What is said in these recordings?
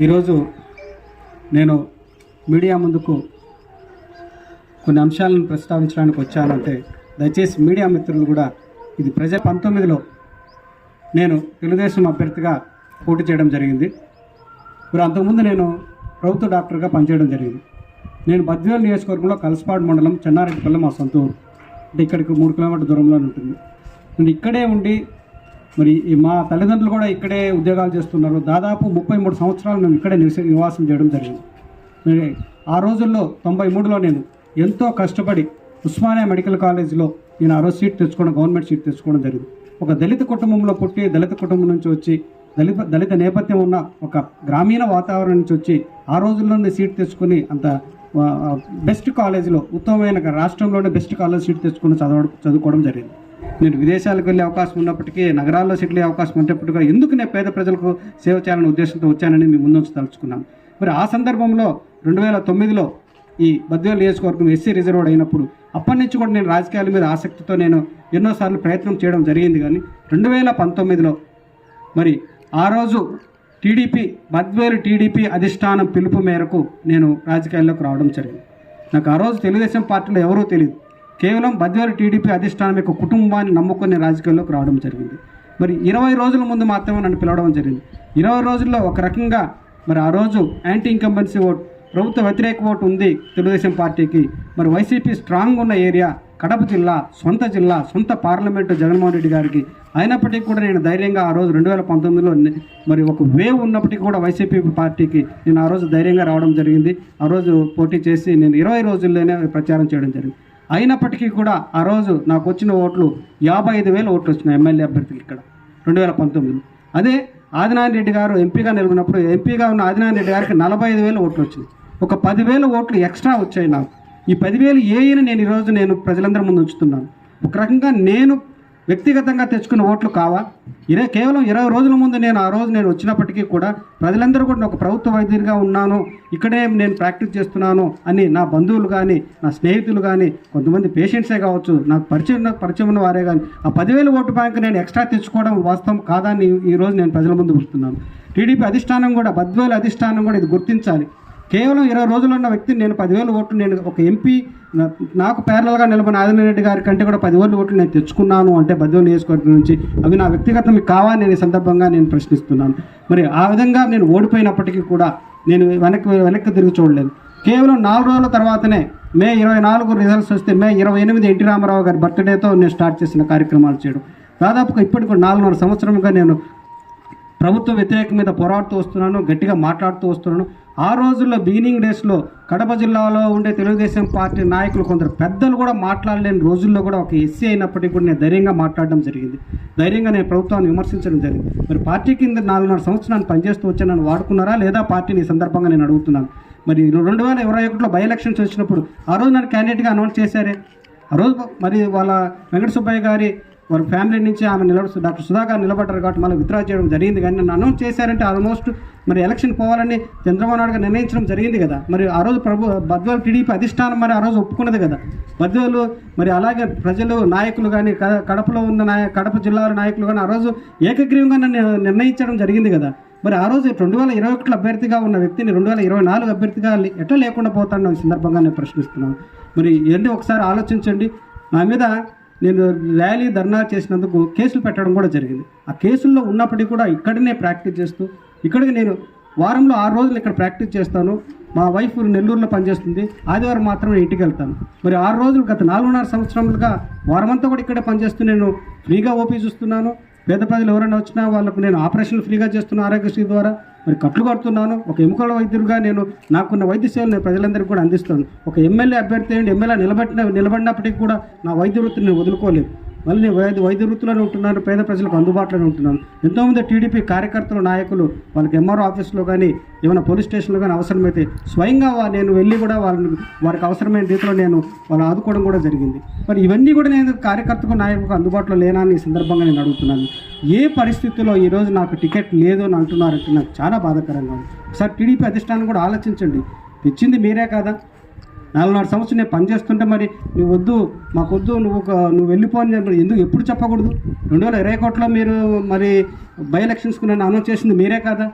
ఈరోజు నేను మీడియా ముందుకు కొన్ని అంశాలను ప్రస్తావించడానికి వచ్చానంటే దయచేసి మీడియా మిత్రులు కూడా ఇది ప్రజల పంతొమ్మిదిలో నేను తెలుగుదేశం అభ్యర్థిగా పోటీ చేయడం జరిగింది. ఇప్పుడు అంతకుముందు నేను ప్రభుత్వ డాక్టర్గా పనిచేయడం జరిగింది. నేను బద్వేలు నియోజకవర్గంలో కలసపాడు మండలం చెన్నారెడ్డిపల్లి మా సొంత ఊరు. అంటే ఇక్కడికి మూడు కిలోమీటర్ దూరంలో ఉంటుంది. నేను ఇక్కడే ఉండి మరి ఈ మా తల్లిదండ్రులు కూడా ఇక్కడే ఉద్యోగాలు చేస్తున్నారు. దాదాపు ముప్పై మూడు సంవత్సరాలు నేను ఇక్కడే నివసి నివాసం చేయడం జరిగింది. మరి ఆ రోజుల్లో తొంభై మూడులో నేను ఎంతో కష్టపడి ఉస్మానియా మెడికల్ కాలేజీలో నేను ఆ రోజు సీట్ తెచ్చుకోవడం గవర్నమెంట్ సీట్ తెచ్చుకోవడం జరిగింది. ఒక దళిత కుటుంబంలో పుట్టి దళిత కుటుంబం నుంచి వచ్చి దళిత దళిత నేపథ్యం ఉన్న ఒక గ్రామీణ వాతావరణం నుంచి వచ్చి ఆ రోజుల్లోనే సీట్ తెచ్చుకొని అంత బెస్ట్ కాలేజీలో ఉత్తమమైన రాష్ట్రంలోనే బెస్ట్ కాలేజ్ సీట్ తెచ్చుకొని చదవడం చదువుకోవడం జరిగింది. నేను విదేశాలకు వెళ్ళే అవకాశం ఉన్నప్పటికీ నగరాల్లో సెటిల్ అయ్యే అవకాశం ఉన్నప్పటికీ ఎందుకు నేను పేద ప్రజలకు సేవ చేయాలనే ఉద్దేశంతో వచ్చానని మీ ముందు తలుచుకున్నాను. మరి ఆ సందర్భంలో రెండు వేల తొమ్మిదిలో ఈ బద్వేలు నియోజకవర్గం ఎస్సీ రిజర్వ్డ్ అయినప్పుడు అప్పటి నుంచి కూడా నేను రాజకీయాల మీద ఆసక్తితో నేను ఎన్నోసార్లు ప్రయత్నం చేయడం జరిగింది కానీ రెండు వేల పంతొమ్మిదిలో మరి ఆ రోజు టీడీపీ బద్వేలు టీడీపీ అధిష్టానం పిలుపు మేరకు నేను రాజకీయాల్లోకి రావడం జరిగింది. నాకు ఆ రోజు తెలుగుదేశం పార్టీలో ఎవరూ తెలియదు కేవలం బద్వేలు టీడీపీ అధిష్టానం యొక్క కుటుంబాన్ని నమ్ముకునే రాజకీయాల్లోకి రావడం జరిగింది. మరి ఇరవై రోజుల ముందు మాత్రమే నన్ను పిలవడం జరిగింది. ఇరవై రోజుల్లో ఒక రకంగా మరి ఆ రోజు యాంటీ ఇంకంబెన్సీ ఓట్ ప్రభుత్వ వ్యతిరేక ఓటు ఉంది తెలుగుదేశం పార్టీకి. మరి వైసీపీ స్ట్రాంగ్ ఉన్న ఏరియా కడప జిల్లా సొంత జిల్లా సొంత పార్లమెంటు జగన్మోహన్ రెడ్డి గారికి. అయినప్పటికీ కూడా నేను ధైర్యంగా ఆ రోజు రెండు వేల పంతొమ్మిదిలో మరి ఒక వేవ్ ఉన్నప్పటికీ కూడా వైసీపీ పార్టీకి నేను ఆ రోజు ధైర్యంగా రావడం జరిగింది. ఆ రోజు పోటీ చేసి నేను ఇరవై రోజుల్లోనే ప్రచారం చేయడం జరిగింది. అయినప్పటికీ కూడా ఆ రోజు నాకు వచ్చిన ఓట్లు యాభై ఐదు వేల ఓట్లు వచ్చినాయి ఎమ్మెల్యే అభ్యర్థికి ఇక్కడ. రెండు వేల పంతొమ్మిది అదే ఆదినారాయణ రెడ్డి గారు ఎంపీగా నిలబడినప్పుడు ఎంపీగా ఉన్న ఆదినారాయణ రెడ్డి గారికి నలభై ఐదు వేల ఓట్లు వచ్చింది ఒక పదివేల ఓట్లు ఎక్స్ట్రా వచ్చాయి నాకు. ఈ పదివేలు ఏఈని నేను ఈరోజు నేను ప్రజలందరి ముందు ఉంచుతున్నాను. ఒక రకంగా నేను వ్యక్తిగతంగా తెచ్చుకున్న ఓట్లు కావా? ఇరే కేవలం ఇరవై రోజుల ముందు నేను ఆ రోజు నేను వచ్చినప్పటికీ కూడా ప్రజలందరూ కూడా ఒక ప్రభుత్వ వైద్యుడిగా ఉన్నాను ఇక్కడే నేను ప్రాక్టీస్ చేస్తున్నాను అని నా బంధువులు కానీ నా స్నేహితులు కానీ కొంతమంది పేషెంట్సే కావచ్చు నాకు పరిచయం ఉన్న- పరిచయం ఉన్న వారే కానీ ఆ పదివేల ఓటు బ్యాంక్ నేను ఎక్స్ట్రా తెచ్చుకోవడం వాస్తవం కాదని ఈరోజు నేను ప్రజల ముందు ఉంచుతున్నాను టీడీపీ అధిష్టానం కూడా బద్వేలు అధిష్టానం కూడా ఇది గుర్తించాలి. కేవలం ఇరవై రోజులు ఉన్న వ్యక్తిని నేను పదివేల ఓట్లు నేను ఒక ఎంపీ నాకు ప్యారలల్గా నిలబడిన ఆదినారాయణ రెడ్డి గారి కంటే కూడా పదివేల ఓట్లు నేను తెచ్చుకున్నాను అంటే బద్వేలు నియోజకవర్గం నుంచి అవి నా వ్యక్తిగతం మీకు కావాలని నేను ఈ సందర్భంగా నేను ప్రశ్నిస్తున్నాను. మరి ఆ విధంగా నేను ఓడిపోయినప్పటికీ కూడా నేను వెనక్కి వెనక్కి తిరిగి చూడలేదు. కేవలం నాలుగు రోజుల తర్వాతనే మే ఇరవై నాలుగు రిజల్ట్స్ వస్తే మే ఇరవై ఎనిమిది ఎన్టీ రామారావు గారి బర్త్డేతో నేను స్టార్ట్ చేసిన కార్యక్రమాలు చేయడం. దాదాపుగా ఇప్పటికి నాలుగున్నర సంవత్సరంగా నేను ప్రభుత్వ వ్యతిరేకం మీద పోరాడుతూ వస్తున్నాను గట్టిగా మాట్లాడుతూ వస్తున్నాను. ఆ రోజుల్లో బిగినింగ్ డేస్లో కడప జిల్లాలో ఉండే తెలుగుదేశం పార్టీ నాయకులు కొందరు పెద్దలు కూడా మాట్లాడలేని రోజుల్లో కూడా ఒక ఎస్సీ అయినప్పటికీ కూడా నేను ధైర్యంగా మాట్లాడడం జరిగింది. ధైర్యంగా నేను ప్రభుత్వాన్ని విమర్శించడం జరిగింది. మరి పార్టీ కింద నాలుగున్నర సంవత్సరాలు పనిచేస్తూ వచ్చి నన్ను వాడుకున్నారా లేదా పార్టీని ఈ సందర్భంగా నేను అడుగుతున్నాను? మరి రెండు వేల ఇరవై ఒకటిలో బై ఎలక్షన్స్ వచ్చినప్పుడు ఆ రోజు నన్ను క్యాండిడేట్గా అనౌన్స్ చేశారే. ఆ రోజు మరి వాళ్ళ వెంకట సుబ్బయ్య గారి వారి ఫ్యామిలీ నుంచి ఆమె నిలబడు డాక్టర్ సుధాకర్ నిలబడ్డారు కాబట్టి మళ్ళీ విత్డ్రా చేయడం జరిగింది. కానీ నన్ను అనౌన్స్ చేశారంటే ఆల్మోస్ట్ మరి ఎలక్షన్ పోవాలని చంద్రబాబు నాయుడు గారు నిర్ణయించడం జరిగింది కదా. మరి ఆ రోజు ప్రభు బద్వేలు టీడీపీ అధిష్టానం మరి ఆ రోజు ఒప్పుకున్నది కదా. బద్వేలు మరి అలాగే ప్రజలు నాయకులు కానీ కడపలో ఉన్న నాయ కడప జిల్లాల నాయకులు కానీ ఆ రోజు ఏకగ్రీవంగా నన్ను నిర్ణయించడం జరిగింది కదా. మరి ఆ రోజు రెండు వేల ఇరవై ఒకటిలో అభ్యర్థిగా ఉన్న వ్యక్తిని రెండు వేల ఇరవై నాలుగు అభ్యర్థిగా ఎట్లా లేకుండా పోతాను సందర్భంగా నేను ప్రశ్నిస్తున్నాను. మరి ఏంటి ఒకసారి ఆలోచించండి. నా మీద నేను ర్యాలీ ధర్నా చేసినందుకు కేసులు పెట్టడం కూడా జరిగింది. ఆ కేసుల్లో ఉన్నప్పటికీ కూడా ఇక్కడనే ప్రాక్టీస్ చేస్తూ ఇక్కడికి నేను వారంలో ఆరు రోజులు ఇక్కడ ప్రాక్టీస్ చేస్తాను. మా వైఫ్ నెల్లూరులో పనిచేస్తుంది. ఆదివారం మాత్రమే ఇంటికి వెళ్తాను. మరి ఆరు రోజులు గత నాలుగున్నర సంవత్సరాలుగా వారమంతా కూడా ఇక్కడే పనిచేస్తూ నేను ఫ్రీగా ఓపీ చూస్తున్నాను. పేద ప్రజలు ఎవరైనా వచ్చినా వాళ్ళకు నేను ఆపరేషన్లు ఫ్రీగా చేస్తున్న ఆరోగ్యశ్రీ ద్వారా మరి కట్లు కడుతున్నాను. ఒక ఎముకల వైద్యుడిగా నేను నాకున్న వైద్య సేవలు నేను ప్రజలందరికీ కూడా అందిస్తాను. ఒక ఎమ్మెల్యే అభ్యర్థి ఎమ్మెల్యే నిలబెట్టిన నిలబడినప్పటికీ కూడా నా వైద్య వృత్తిని నేను వదులుకోలేదు. మళ్ళీ నేను వైద్య వైద్య వృత్తిలోనే ఉంటున్నాను పేద ప్రజలకు అందుబాటులోనే ఉంటున్నాను ఎంతోమంది టీడీపీ కార్యకర్తలు నాయకులు వాళ్ళకి ఎంఆర్ఓ ఆఫీస్లో కానీ ఏమైనా పోలీస్ స్టేషన్లో కానీ అవసరమైతే స్వయంగా నేను వెళ్ళి కూడా వాళ్ళని వారికి అవసరమైన రీతిలో నేను వాళ్ళు ఆదుకోవడం కూడా జరిగింది. మరి ఇవన్నీ కూడా నేను కార్యకర్తకు నాయకులకు అందుబాటులో లేనా అని ఈ సందర్భంగా నేను అడుగుతున్నాను. ఏ పరిస్థితుల్లో ఈరోజు నాకు టికెట్ లేదు అని అంటున్నారంటే నాకు చాలా బాధాకరంగా ఉంది. ఒకసారి టీడీపీ అధిష్టానం కూడా ఆలోచించండి. తెచ్చింది మీరే కదా? నాలుగున్నర సంవత్సరం నేను పనిచేస్తుంటే మరి నువ్వు వద్దు మాకు వద్దు నువ్వు ఒక నువ్వు వెళ్ళిపోని చెప్పి ఎందుకు ఎప్పుడు చెప్పకూడదు? రెండు వేల ఇరవై ఒకటిలో మీరు మరి బై ఎలక్షన్స్కు నన్ను అనౌన్స్ చేసింది మీరే కదా?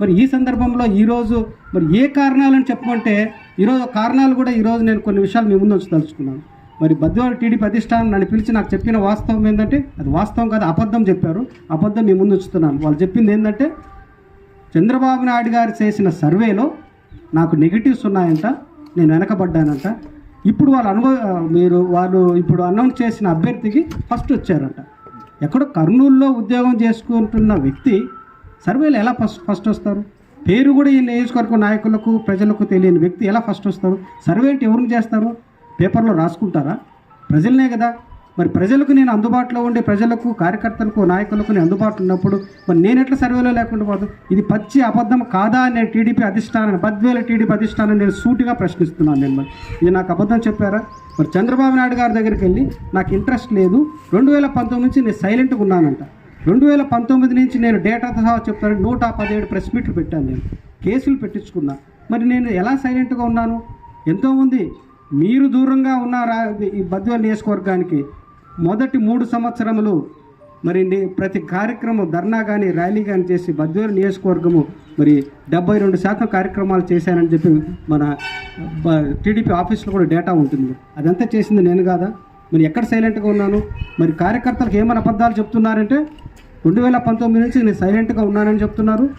మరి ఈ సందర్భంలో ఈరోజు మరి ఏ కారణాలని చెప్పమంటే ఈరోజు కారణాలు కూడా ఈరోజు నేను కొన్ని విషయాలు మీ ముందు వచ్చి తలుచుకున్నాను. మరి బద్వాల టీడీపీ అధిష్టానం నన్ను పిలిచి నాకు చెప్పిన వాస్తవం ఏంటంటే అది వాస్తవం కాదు అబద్ధం చెప్పారు. అబద్ధం మీ ముందు ఉంచుతున్నాను. వాళ్ళు చెప్పింది ఏంటంటే చంద్రబాబు నాయుడు గారు చేసిన సర్వేలో నాకు నెగిటివ్స్ ఉన్నాయంట. నేను వెనకబడ్డానంట. ఇప్పుడు వాళ్ళు అనుభవ మీరు వాళ్ళు ఇప్పుడు అనౌన్స్ చేసిన అభ్యర్థికి ఫస్ట్ వచ్చారంట. ఎక్కడో కర్నూలులో ఉద్యోగం చేసుకుంటున్న వ్యక్తి సర్వేలో ఎలా ఫస్ట్ ఫస్ట్ వస్తారు? పేరు కూడా ఈ నియోజకవర్గ నాయకులకు ప్రజలకు తెలియని వ్యక్తి ఎలా ఫస్ట్ వస్తారు? సర్వే అంటే ఎవరిని చేస్తారు? పేపర్లో రాసుకుంటారా? ప్రజలనే కదా. మరి ప్రజలకు నేను అందుబాటులో ఉండే ప్రజలకు కార్యకర్తలకు నాయకులకు నేను అందుబాటులో ఉన్నప్పుడు మరి నేను ఎట్లా సర్వేలో లేకుండా పోదు? ఇది పచ్చి అబద్ధం కాదా అనే టీడీపీ అధిష్టానాన్ని బద్వేల టీడీపీ అధిష్టానం నేను సూటిగా ప్రశ్నిస్తున్నాను నేను మరి. ఇది నాకు అబద్ధం చెప్పారా? మరి చంద్రబాబు నాయుడు గారి దగ్గరికి వెళ్ళి నాకు ఇంట్రెస్ట్ లేదు. రెండు వేల పంతొమ్మిది నుంచి నేను సైలెంట్గా ఉన్నానంట. రెండు వేల పంతొమ్మిది నుంచి నేను డేటాతో సహా చెప్తాను. నూట పదిహేడు ప్రెస్ మీట్లు పెట్టాను నేను. కేసులు పెట్టించుకున్నా. మరి నేను ఎలా సైలెంట్గా ఉన్నాను? ఎంతోమంది మీరు దూరంగా ఉన్నారా? ఈ బద్వేల్ నియోజకవర్గానికి మొదటి మూడు సంవత్సరములు మరి ప్రతి కార్యక్రమం ధర్నా కానీ ర్యాలీ కానీ చేసి బద్వేలు నియోజకవర్గము మరి డెబ్బై రెండు శాతం కార్యక్రమాలు చేశానని చెప్పి మన బ- టీడీపీ ఆఫీస్లో కూడా డేటా ఉంటుంది. అదంతా చేసింది నేను కాదా? మరి ఎక్కడ సైలెంట్గా ఉన్నాను? మరి కార్యకర్తలకు ఏమైనా అబద్ధాలు చెప్తున్నారంటే రెండు వేల పంతొమ్మిది నుంచి నేను సైలెంట్గా ఉన్నానని చెప్తున్నారు.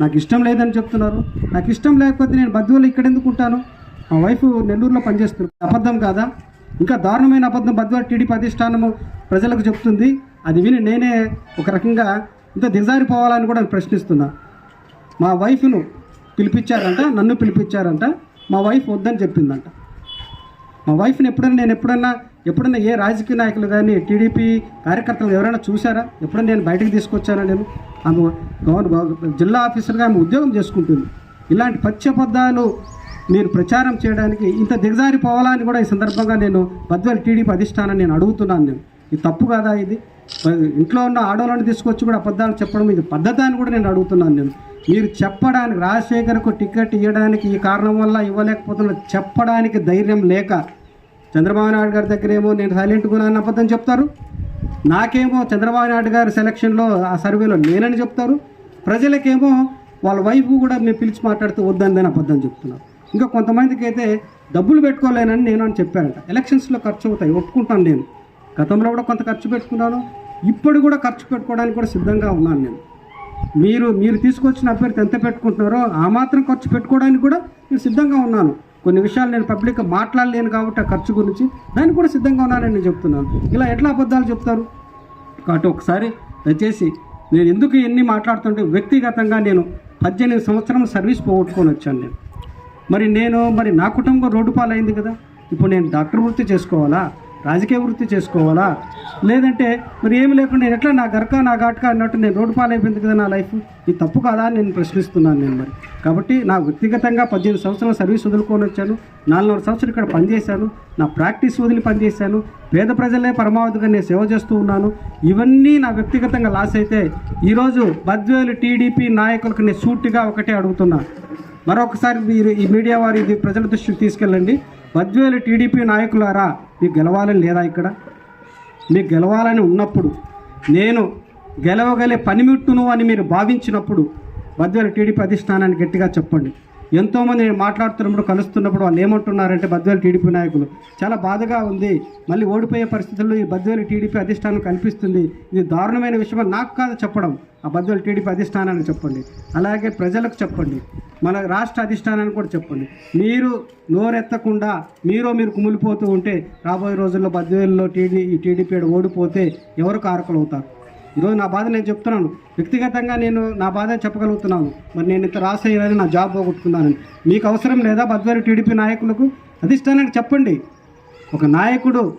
నాకు ఇష్టం లేదని చెప్తున్నారు. నాకు ఇష్టం లేకపోతే నేను బద్వేలు ఇక్కడ ఎందుకు ఉంటాను? మా వైఫ్ నెల్లూరులో పనిచేస్తున్నారు. అబద్ధం కాదా? ఇంకా దారుణమైన అబద్ధం బద్వేలు టీడీపీ అధిష్టానము ప్రజలకు చెప్తుంది. అది విని నేనే ఒక రకంగా ఇంత దిగజారిపోవాలని కూడా ప్రశ్నిస్తున్నా. మా వైఫ్ను పిలిపించారంట నన్ను పిలిపించారంట మా వైఫ్ వద్దని చెప్పిందంట. మా వైఫ్ని ఎప్పుడైనా నేను ఎప్పుడన్నా ఎప్పుడన్నా ఏ రాజకీయ నాయకులు కానీ టీడీపీ కార్యకర్తలు ఎవరైనా చూసారా ఎప్పుడైనా నేను బయటకు తీసుకొచ్చానా నేను? ఆమె గవర్నమెంట్ జిల్లా ఆఫీసర్గా ఆమె ఉద్యోగం చేసుకుంటుంది. ఇలాంటి పచ్చబద్ధాలు మీరు ప్రచారం చేయడానికి ఇంత దిగజారిపోవాలా అని కూడా ఈ సందర్భంగా నేను బద్వేలు టీడీపీ అధిష్టానం నేను అడుగుతున్నాను. నేను ఇది తప్పు కాదా ఇది? ఇంట్లో ఉన్న ఆడవాళ్ళని తీసుకొచ్చి కూడా అబద్ధాలు చెప్పడం ఇది పద్ధతి అని కూడా నేను అడుగుతున్నాను నేను. మీరు చెప్పడానికి రాజశేఖర్కు టికెట్ ఇవ్వడానికి ఈ కారణం వల్ల ఇవ్వలేకపోతున్న చెప్పడానికి ధైర్యం లేక చంద్రబాబు నాయుడు గారి దగ్గర ఏమో నేను సైలెంట్గా ఉన్నాను అబద్ధం చెప్తారు? నాకేమో చంద్రబాబు నాయుడు గారి సెలక్షన్లో ఆ సర్వేలో లేనని చెప్తారు? ప్రజలకేమో వాళ్ళ వైఫ్ కూడా మేము పిలిచి మాట్లాడితే వద్దని అబద్ధం చెప్తున్నారు. ఇంకా కొంతమందికి అయితే డబ్బులు పెట్టుకోలేనని నేను అని చెప్పారంట. ఎలక్షన్స్లో ఖర్చు అవుతాయి ఒప్పుకుంటాను నేను. గతంలో కూడా కొంత ఖర్చు పెట్టుకున్నాను ఇప్పుడు కూడా ఖర్చు పెట్టుకోవడానికి కూడా సిద్ధంగా ఉన్నాను నేను. మీరు మీరు తీసుకొచ్చిన అభ్యర్థి ఎంత పెట్టుకుంటున్నారో ఆ మాత్రం ఖర్చు పెట్టుకోవడానికి కూడా నేను సిద్ధంగా ఉన్నాను. కొన్ని విషయాలు నేను పబ్లిక్గా మాట్లాడలేను కాబట్టి ఆ ఖర్చు గురించి దానికి కూడా సిద్ధంగా ఉన్నానని నేను చెప్తున్నాను. ఇలా ఎట్లా అబద్ధాలు చెప్తారు? కాబట్టి ఒకసారి దయచేసి నేను ఎందుకు ఎన్ని మాట్లాడుతుంటే వ్యక్తిగతంగా నేను పద్దెనిమిది సంవత్సరం సర్వీస్ పోగొట్టుకొని వచ్చాను నేను. మరి నేను మరి నా కుటుంబం రోడ్డు పాలైంది కదా. ఇప్పుడు నేను డాక్టర్ వృత్తి చేసుకోవాలా? రాజకీయ వృత్తి చేసుకోవాలా? లేదంటే మరి ఏమి లేకుండా నేను ఎట్లా నా గరక నా ఘాట్క అన్నట్టు నేను రోడ్డు పాలైపోయింది కదా నా లైఫ్? ఇది తప్పు కాదా అని నేను ప్రశ్నిస్తున్నాను నేను మరి. కాబట్టి నా వ్యక్తిగతంగా పద్దెనిమిది సంవత్సరాల సర్వీస్ వదులుకొని వచ్చాను. నాలుగున్నర సంవత్సరాలు ఇక్కడ పనిచేశాను. నా ప్రాక్టీస్ వదిలి పనిచేశాను. పేద ప్రజలే పరమావధిగా నేను సేవ చేస్తూ ఉన్నాను. ఇవన్నీ నా వ్యక్తిగతంగా లాస్ అయితే ఈరోజు బద్వేలు టీడీపీ నాయకులకు నేను సూటిగా ఒకటే అడుగుతున్నాను మరొకసారి మీరు ఈ మీడియా వారు ఇది ప్రజల దృష్టికి తీసుకెళ్ళండి. బద్వేలు టీడీపీ నాయకులారా మీకు గెలవాలని లేదా ఇక్కడ? మీకు గెలవాలని ఉన్నప్పుడు నేను గెలవగలే పనిముట్టును అని మీరు భావించినప్పుడు బద్వేలు టీడీపీ అధిష్టానాన్ని గట్టిగా చెప్పండి. ఎంతోమంది నేను మాట్లాడుతున్నప్పుడు కలుస్తున్నప్పుడు వాళ్ళు ఏమంటున్నారంటే బద్వేలు టీడీపీ నాయకులు చాలా బాధగా ఉంది. మళ్ళీ ఓడిపోయే పరిస్థితుల్లో ఈ బద్వేలు టీడీపీ అధిష్టానం కనిపిస్తుంది ఇది దారుణమైన విషయం నాకు కాదు చెప్పడం. ఆ బద్వేలు టీడీపీ అధిష్టానానికి చెప్పండి. అలాగే ప్రజలకు చెప్పండి. మన రాష్ట్ర అధిష్టానానికి కూడా చెప్పండి. మీరు నోరెత్తకుండా మీరు మీరు కుమిలిపోతూ ఉంటే రాబోయే రోజుల్లో బద్వేల్లో టీడీ టీడీపీ ఓడిపోతే ఎవరు కారకులు అవుతారు? ఈరోజు నా బాధ నేను చెప్తున్నాను. వ్యక్తిగతంగా నేను నా బాధ చెప్పగలుగుతున్నాను. మరి నేను ఇంత రాసి నా జాబ్ పోగొట్టుకున్నానని. మీకు అవసరం లేదా బద్వేలు టీడీపీ నాయకులకు? అధిష్టానానికి చెప్పండి. ఒక నాయకుడు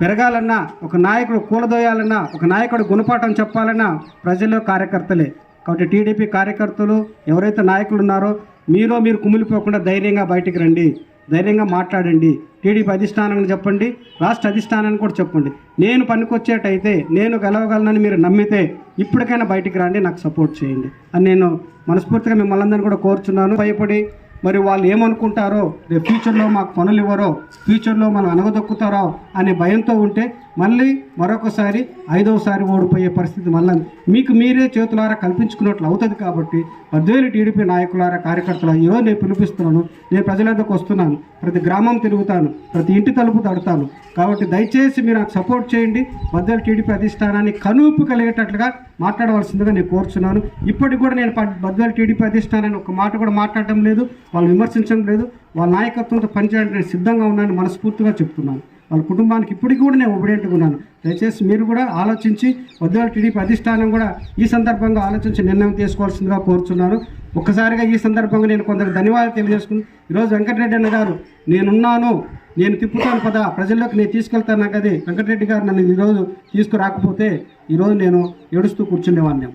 పెరగాలన్నా ఒక నాయకుడు కూలదోయాలన్నా ఒక నాయకుడు గుణపాఠం చెప్పాలన్నా ప్రజలు కార్యకర్తలే. కాబట్టి టీడీపీ కార్యకర్తలు ఎవరైతే నాయకులు ఉన్నారో మీలో మీరు కుమిలిపోకుండా ధైర్యంగా బయటికి రండి. ధైర్యంగా మాట్లాడండి. టీడీపీ అధిష్టానానికి చెప్పండి రాష్ట్ర అధిష్టానానికి కూడా చెప్పండి. నేను పనికొచ్చేటైతే నేను గెలవగలనని మీరు నమ్మితే ఇప్పటికైనా బయటికి రండి నాకు సపోర్ట్ చేయండి. అని నేను మనస్ఫూర్తిగా మిమ్మల్ని అందరినీ కూడా కోరుచున్నాను. భయపడి మరి వాళ్ళు ఏమనుకుంటారో రేపు ఫ్యూచర్లో మాకు పనులు ఇవ్వరో ఫ్యూచర్లో మనం అనగదొక్కుతారో అనే భయంతో ఉంటే మళ్ళీ మరొకసారి ఐదవసారి ఓడిపోయే పరిస్థితి మళ్ళీ మీకు మీరే చేతులారా కల్పించుకున్నట్లు అవుతుంది కాబట్టి పద్వేలు టీడీపీ నాయకులారా కార్యకర్తల ఈరోజు నేను పిలిపిస్తున్నాను. నేను ప్రజలందరికి వస్తున్నాను. ప్రతి గ్రామం తిరుగుతాను. ప్రతి ఇంటి తలుపు తడతాను. కాబట్టి దయచేసి మీరు నాకు సపోర్ట్ చేయండి. పద్వేలు టీడీపీ అధిష్టానాన్ని కనుపు కలిగేటట్లుగా మాట్లాడవలసిందిగా నేను కోరుచున్నాను. ఇప్పటికి కూడా నేను ప- టీడీపీ అధిష్టానాన్ని ఒక మాట కూడా మాట్లాడటం లేదు. వాళ్ళు విమర్శించడం లేదు. వాళ్ళ నాయకత్వంతో పనిచేయడానికి నేను సిద్ధంగా ఉన్నానని మనస్ఫూర్తిగా చెప్తున్నాను. వాళ్ళ కుటుంబానికి ఇప్పటికి కూడా నేను ఒబిడెంట్గా ఉన్నాను. దయచేసి మీరు కూడా ఆలోచించి వద్దాల టీడీపీ అధిష్టానం కూడా ఈ సందర్భంగా ఆలోచించి నిర్ణయం తీసుకోవాల్సిందిగా కోరుచున్నాను. ఒక్కసారిగా ఈ సందర్భంగా నేను కొందరు ధన్యవాదాలు తెలియజేసుకుని ఈరోజు వెంకటరెడ్డి అన్న గారు నేనున్నాను నేను తిప్పుతాను పద ప్రజల్లోకి నేను తీసుకెళ్తాను నాకు అది. వెంకటరెడ్డి గారు నన్ను ఈరోజు తీసుకురాకపోతే ఈరోజు నేను ఏడుస్తూ కూర్చునేవాడిని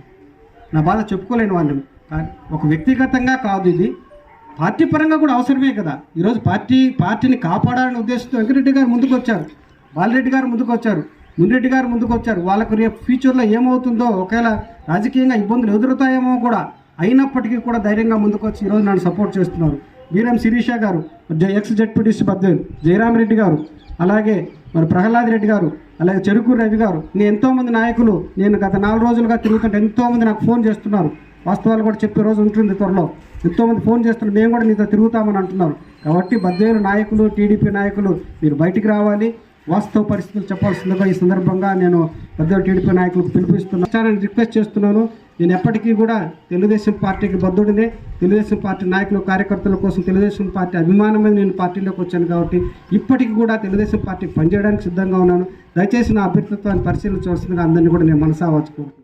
నా బాధ చెప్పుకోలేని వాడిని. ఒక వ్యక్తిగతంగా కాదు ఇది. పార్టీ పరంగా కూడా అవసరమే కదా. ఈరోజు పార్టీ పార్టీని కాపాడాలనే ఉద్దేశంతో వెంకటరెడ్డి గారు ముందుకు వచ్చారు బాలరెడ్డి గారు ముందుకు వచ్చారు మున్రెడ్డి గారు ముందుకు వచ్చారు వాళ్ళకు రేపు ఫ్యూచర్లో ఏమవుతుందో ఒకవేళ రాజకీయంగా ఇబ్బందులు ఎదురుతాయేమో కూడా అయినప్పటికీ కూడా ధైర్యంగా ముందుకు వచ్చి ఈరోజు నన్ను సపోర్ట్ చేస్తున్నారు. వీరం శిరీష గారు జ- ఎక్స్ జడ్పీటీసీ జయరామ్ జయరామరెడ్డి గారు అలాగే మరి ప్రహ్లాద్ రెడ్డి గారు అలాగే చెరుకూరు రవి గారు. నేను ఎంతోమంది నాయకులు నేను గత నాలుగు రోజులుగా తిరుగుతుంటే ఎంతోమంది నాకు ఫోన్ చేస్తున్నారు. వాస్తవాలు కూడా చెప్పే రోజు ఉంటుంది త్వరలో. ఎంతోమంది ఫోన్ చేస్తున్నారు మేము కూడా నీతో తిరుగుతామని అంటున్నారు. కాబట్టి బద్వేలు నాయకులు టీడీపీ నాయకులు మీరు బయటికి రావాలి. వాస్తవ పరిస్థితులు చెప్పాల్సిందిగా ఈ సందర్భంగా నేను పెద్ద టీడీపీ నాయకులకు పిలిపిస్తున్నాను రిక్వెస్ట్ చేస్తున్నాను. నేను ఎప్పటికీ కూడా తెలుగుదేశం పార్టీకి బద్దుడినే తెలుగుదేశం పార్టీ నాయకులు కార్యకర్తల కోసం తెలుగుదేశం పార్టీ అభిమానమైన నేను పార్టీలోకి వచ్చాను కాబట్టి ఇప్పటికీ కూడా తెలుగుదేశం పార్టీకి పనిచేయడానికి సిద్ధంగా ఉన్నాను. దయచేసి నా అభ్యర్థిత్వాన్ని పరిశీలించవలసిందిగా అందరినీ కూడా నేను మనసా వచ్చుకుంటున్నాను